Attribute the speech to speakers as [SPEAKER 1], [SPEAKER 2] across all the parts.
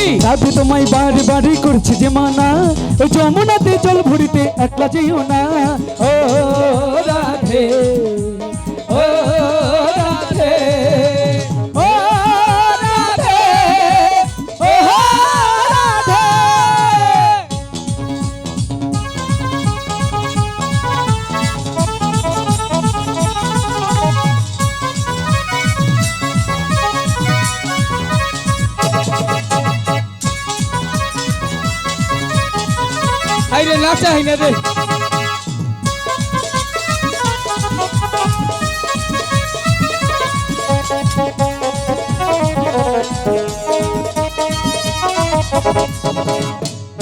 [SPEAKER 1] এই! সাধু তোমায় বাড়ি বাড়ি করছে যে মানা। ও যমুনাতে জল ভরিতে একলা যেও না। ও।
[SPEAKER 2] হাইরে নাচা হাইনা রে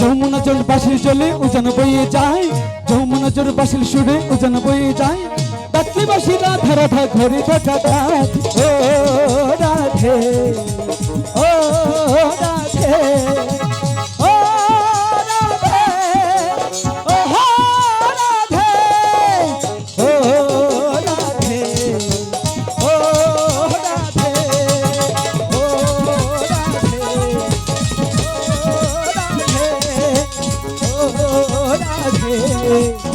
[SPEAKER 1] যমুনা জল বাসির জলে উজান বয়ে যায়। যমুনা জল বাসির সুরে উজান বয়ে যায়। তাতলি বাসি রাধা রাধা ঘরে থাকা রাধে। রাধে ও রাধে ও